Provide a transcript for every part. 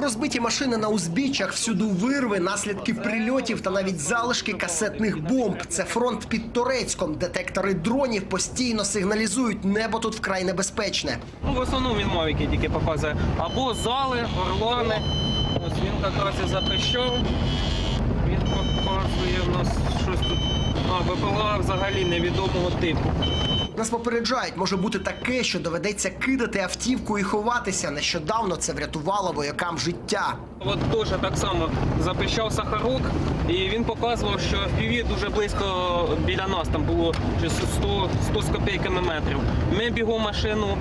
Розбиті машини на узбіччях, всюду вирви, наслідки прильотів та навіть залишки касетних бомб. Це фронт під Торецьком. Детектори дронів постійно сигналізують, небо тут вкрай небезпечне. Ну, в основному він мавіки тільки показує. Або зали, орлани. Ось він якраз і запрещав. Він показує у нас щось тут. А, БПЛА взагалі невідомого типу. Нас попереджають, може бути таке, що доведеться кидати автівку і ховатися. Нещодавно це врятувало воякам життя. От теж так само запищав Сахарок, і він показував, що FPV дуже близько біля нас, там було щось 100, 100 з копійками метрів. Ми бігом машину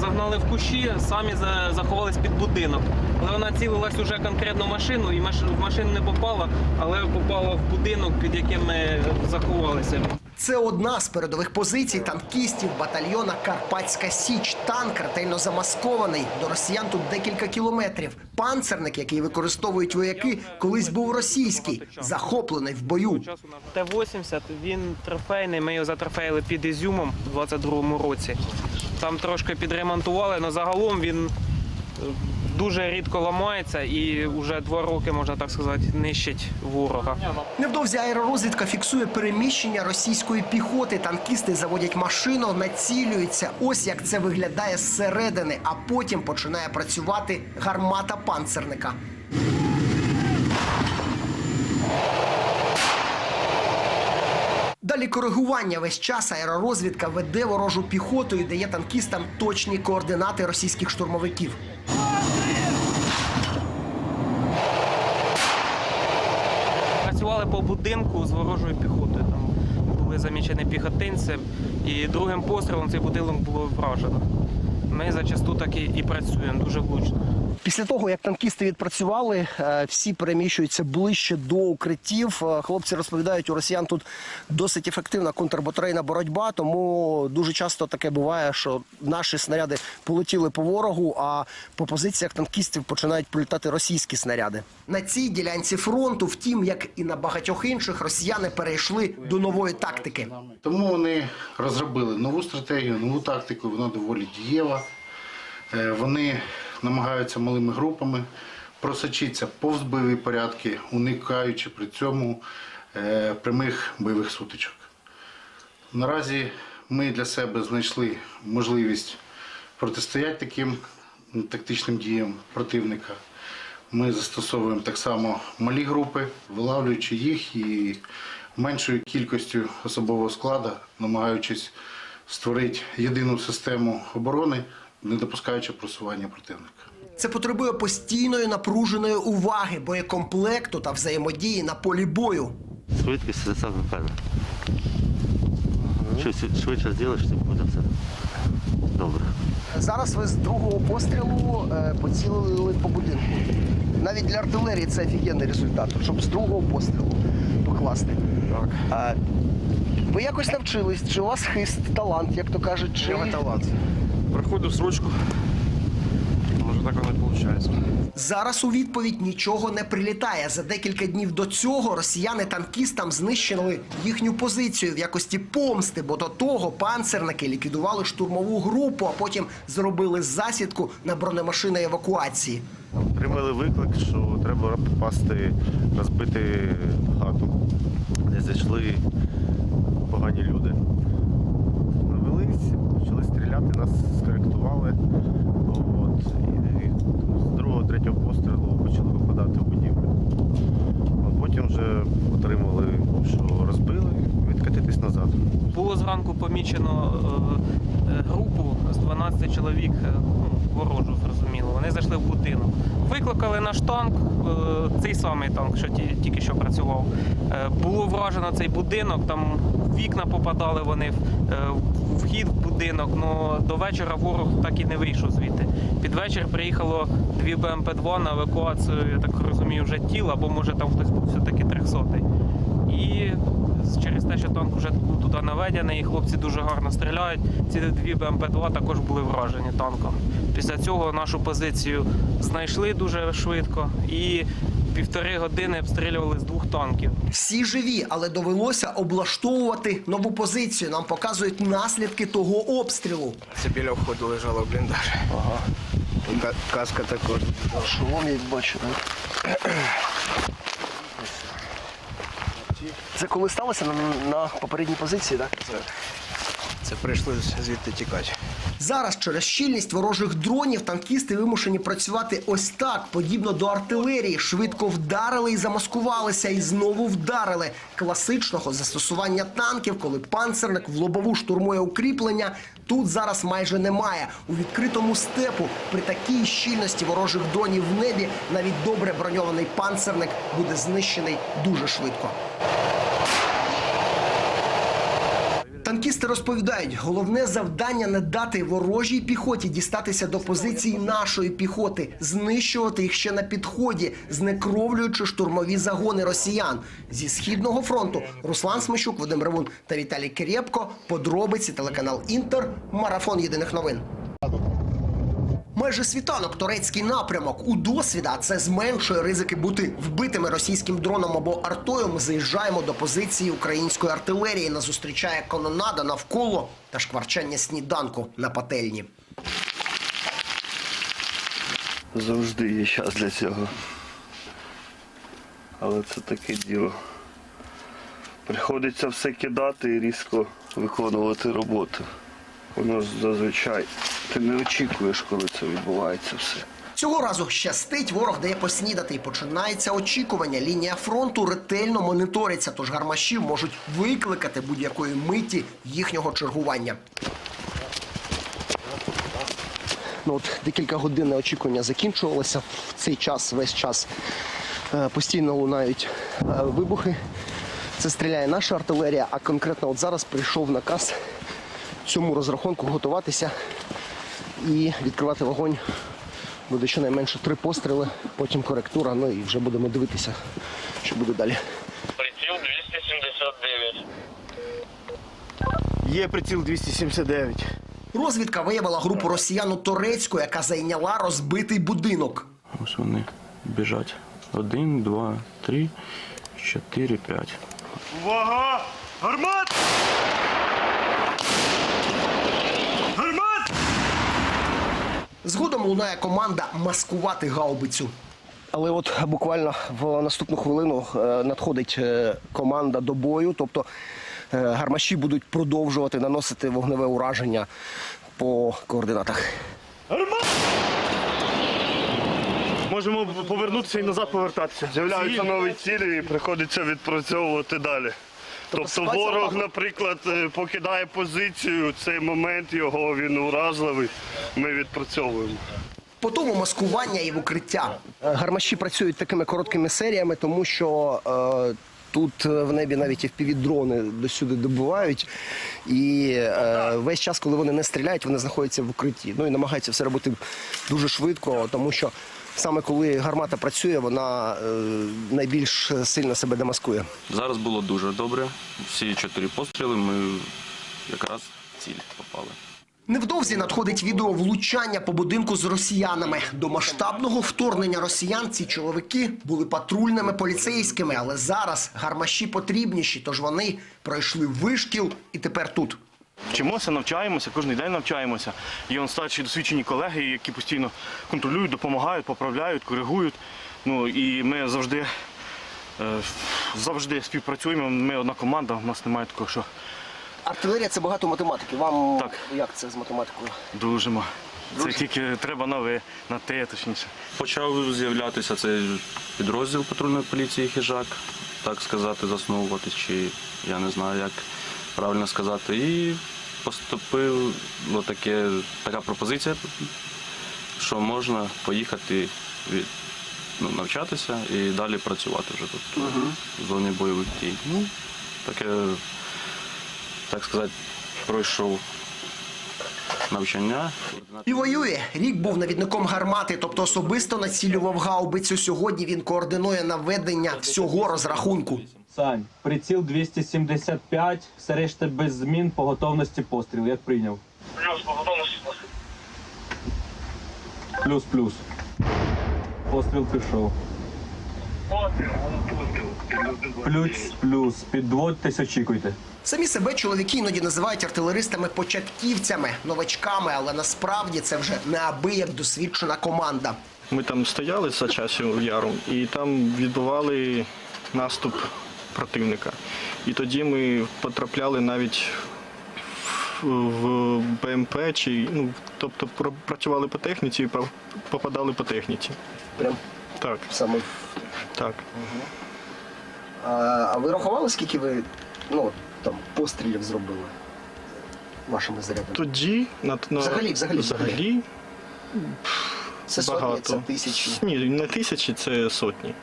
загнали в кущі, самі заховались під будинок. Але вона цілилась уже конкретно в машину, і в машину не попала, але попала в будинок, під яким ми заховалися. Це одна з передових позицій танкістів батальйона Карпатська Січ. Танк ретельно замаскований. До росіян тут декілька кілометрів. Панцерник, який використовують вояки, колись був російський, захоплений в бою. Т-80, він трофейний, ми його затрофеїли під Ізюмом у 22-му році. Там трошки підремонтували, але загалом він дуже рідко ламається і вже два роки, можна так сказати, нищить ворога. Невдовзі аеророзвідка фіксує переміщення російської піхоти. Танкісти заводять машину, націлюються. Ось як це виглядає зсередини, а потім починає працювати гармата панцерника. Далі коригування весь час аеророзвідка веде ворожу піхоту і дає танкістам точні координати російських штурмовиків. Працювали по будинку з ворожою піхотою. Там були замічені піхотинці, і другим пострілом цей будинок було вражено. Ми зачасту так і, і працюємо дуже влучно. Після того, як танкісти відпрацювали, е, всі переміщуються ближче до укриттів. Е, Хлопці розповідають, у росіян тут досить ефективна контрбатарейна боротьба, тому дуже часто таке буває, що наші снаряди полетіли по ворогу, а по позиціях танкістів починають прилітати російські снаряди. На цій ділянці фронту, втім, як і на багатьох інших, росіяни перейшли до нової тактики. Тому вони розробили нову стратегію, нову тактику, вона доволі дієва. Е, Вони намагаються малими групами просочитися повз бойові порядки, уникаючи при цьому е, прямих бойових сутичок. Наразі ми для себе знайшли можливість протистояти таким тактичним діям противника. Ми застосовуємо так само малі групи, вилавлюючи їх і меншою кількістю особового складу, намагаючись створити єдину систему оборони, не допускаючи просування противника. Це потребує постійної напруженої уваги, боєкомплекту та взаємодії на полі бою. Швидкість це саме перше. Що швидше зробиш, тим буде все добре. Зараз ви з другого пострілу е, поцілили по будинку. Навіть для артилерії це офігенний результат, щоб з другого пострілу покласти. Так. А, ви якось навчились, чи у вас хист, талант, як то кажуть, чи Я талант. Проходив срочку. Може так воно і виходить. зараз у відповідь нічого не прилітає. За декілька днів до цього росіяни танкістам знищили їхню позицію в якості помсти, бо до того панцерники ліквідували штурмову групу, а потім зробили засідку на бронемашини евакуації. Отримали виклик, що треба попасти, розбити хату, де зайшли погані люди. Стріляти, нас скоректували. От, і з другого, третього пострілу почали випадати в будівлю. От, потім вже отримали, що розбили, відкатитись назад. Було зранку помічено е, е, групу з 12 чоловік, е, ну, ворожу, зрозуміло. Вони зайшли в будинок. Викликали наш танк, е, цей самий танк, що тільки що працював. Е, Було вражено цей будинок, там вікна попадали вони, е, вхід в будинок, але до вечора ворог так і не вийшов звідти. Під вечір приїхало дві БМП-2 на евакуацію, я так розумію, вже тіл, або може там хтось був все-таки 300-й. І через те, що танк вже був туди наведений, і хлопці дуже гарно стріляють. Ці дві БМП-2 також були вражені танком. Після цього нашу позицію знайшли дуже швидко і півтори години обстрілювали з двох танків. Всі живі, але довелося облаштовувати нову позицію. Нам показують наслідки того обстрілу. Це біля входу лежало в бліндаж. Каска також. Шолом я бачу, так? Це коли сталося на, на попередній позиції, так? Це прийшли звідти тікати. Зараз через щільність ворожих дронів танкісти вимушені працювати ось так, подібно до артилерії. Швидко вдарили і замаскувалися, і знову вдарили. Класичного застосування танків, коли панцерник в лобову штурмує укріплення, тут зараз майже немає. У відкритому степу при такій щільності ворожих дронів в небі навіть добре броньований панцерник буде знищений дуже швидко. Танкісти розповідають, головне завдання не дати ворожій піхоті дістатися до позицій нашої піхоти, знищувати їх ще на підході, знекровлюючи штурмові загони росіян. Зі східного фронту Руслан Смещук, Вадим Ревун та Віталій Кирєпко. Подробиці телеканал Інтер. Марафон єдиних новин. Майже світанок турецький напрямок у досвіда це зменшує ризики бути вбитими російським дроном або артою. Ми заїжджаємо до позиції української артилерії. Нас зустрічає канонада навколо та шкварчання сніданку на пательні. Завжди є час для цього. Але це таке діло. Приходиться все кидати і різко виконувати роботу. Воно ж зазвичай ти не очікуєш, коли це відбувається все. Цього разу щастить, ворог дає поснідати і починається очікування. Лінія фронту ретельно моніториться, тож гармашів можуть викликати будь-якої миті їхнього чергування. Ну, от декілька годин очікування закінчувалося. В цей час, весь час е, постійно лунають е, вибухи. Це стріляє наша артилерія, а конкретно от зараз прийшов наказ цьому розрахунку готуватися і відкривати вогонь. Буде щонайменше три постріли, потім коректура, ну і вже будемо дивитися, що буде далі. Приціл 279. Є приціл 279. Розвідка виявила групу росіян у Торецьку, яка зайняла розбитий будинок. Ось вони біжать. Один, два, три, чотири, п'ять. Увага! Гармат! Гармат! Згодом лунає команда маскувати гаубицю. Але от буквально в наступну хвилину е, надходить е, команда до бою, тобто е, гармаші будуть продовжувати наносити вогневе ураження по координатах. Можемо повернутися і назад повертатися. З'являються нові цілі і приходиться відпрацьовувати далі. Тобто ситуація ворог, наприклад, е, покидає позицію, цей момент його він уразливий. Ми відпрацьовуємо. По тому маскування і в укриття. Гармаші працюють такими короткими серіями, тому що е, тут е, в небі навіть FPV-дрони досюди добувають. І е, весь час, коли вони не стріляють, вони знаходяться в укритті. Ну і намагаються все робити дуже швидко, тому що саме коли гармата працює, вона е, найбільш сильно себе демаскує. Зараз було дуже добре. Всі чотири постріли ми якраз в ціль попали. Невдовзі надходить відео влучання по будинку з росіянами. До масштабного вторгнення росіян ці чоловіки були патрульними поліцейськими, але зараз гармаші потрібніші, тож вони пройшли вишкіл і тепер тут. Вчимося, навчаємося, кожен день навчаємося. Є он старші досвідчені колеги, які постійно контролюють, допомагають, поправляють, коригують. Ну і ми завжди, е, завжди співпрацюємо. Ми одна команда, у нас немає такого, що Артилерія це багато математики. Вам Так. як це з математикою? дружимо. Це тільки треба на ви, на те, точніше. Почав з'являтися цей підрозділ патрульної поліції хижак, так сказати, засновуватись, чи я не знаю, як правильно сказати. І поступила таке, така пропозиція, що можна поїхати від, ну, навчатися і далі працювати вже тут в зоні бойових дій. Ну, таке, так сказати, пройшов навчання. І воює. Рік був навідником гармати, тобто особисто націлював гаубицю. Сьогодні він координує наведення всього розрахунку. Сань, приціл 275, все решта без змін по готовності постріл. Як прийняв? Плюс по готовності. Плюс-плюс. Постріл пішов. Постріл, постріл. Плюс, плюс. Підводьтесь, очікуйте. Самі себе чоловіки іноді називають артилеристами-початківцями, новачками, але насправді це вже неабияк досвідчена команда. Ми там стояли за часів яру і там відбували наступ противника. І тоді ми потрапляли навіть в БМП, чи, ну, тобто працювали по техніці і попадали по техніці. Прям Так, саме. так. А, а ви рахували, скільки ви ну, там, пострілів зробили вашими зарядами? Тоді на, на Взагалі, взагалі, взагалі Це сотні, це тисячі. Ні, не тисячі, це сотні.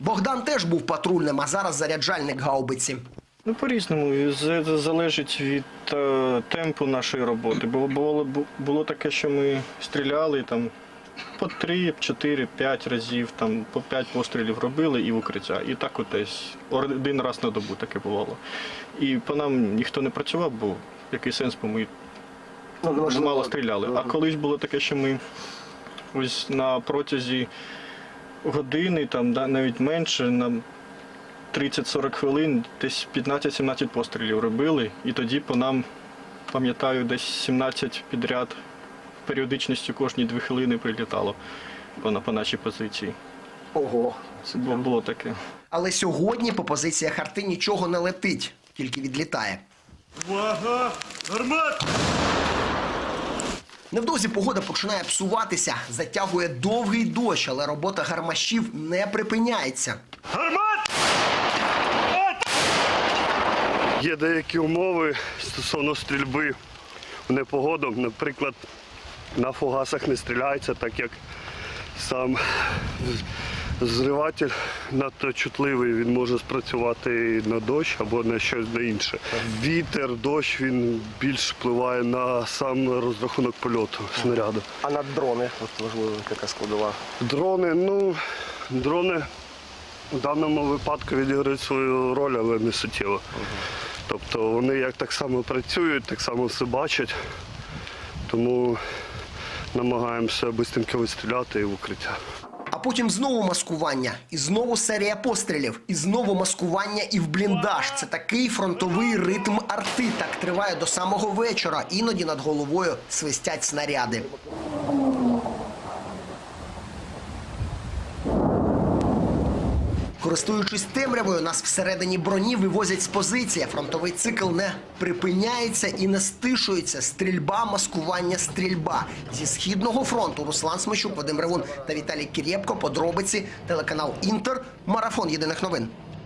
Богдан теж був патрульним, а зараз заряджальник гаубиці. Ну, по-різному. Це залежить від е, темпу нашої роботи. Бо було, бу- було таке, що ми стріляли там по 3, 4, 5 разів, там по 5 пострілів робили і в укриття. І так от десь один раз на добу таке бувало. І по нам ніхто не працював, бо який сенс, бо ми Ну, мало стріляли. А колись було таке, що ми ось на протязі години, там да, навіть менше, на 30-40 хвилин, десь 15-17 пострілів робили, і тоді по нам, пам'ятаю, десь 17 підряд періодичністю кожні 2 хвилини прилітало по, по нашій позиції. Ого. Це було, було таке. Але сьогодні по позиціях арти нічого не летить, тільки відлітає. Увага! Гармат! Невдовзі погода починає псуватися, затягує довгий дощ, але робота гармашів не припиняється. Гармат! Є деякі умови стосовно стрільби в непогоду. Наприклад, на фугасах не стріляється, так як сам зриватель надто чутливий, він може спрацювати на дощ або на щось на інше. Вітер, дощ він більш впливає на сам розрахунок польоту снаряду. А на дрони, от важливо, яка складова. Дрони, ну, дрони в даному випадку відіграють свою роль, але не суттєво. Тобто вони як так само працюють, так само все бачать, тому намагаємося швидко вистріляти і в укриття. А потім знову маскування, і знову серія пострілів, і знову маскування і в бліндаж. Це такий фронтовий ритм арти. Так триває до самого вечора. Іноді над головою свистять снаряди. Користуючись темрявою, нас всередині броні вивозять з позиції. Фронтовий цикл не припиняється і не стишується. Стрільба, маскування, стрільба. Зі східного фронту Руслан Смещук, Вадим Ревун та Віталій Кірєпко. Подробиці телеканал Інтер. Марафон єдиних новин.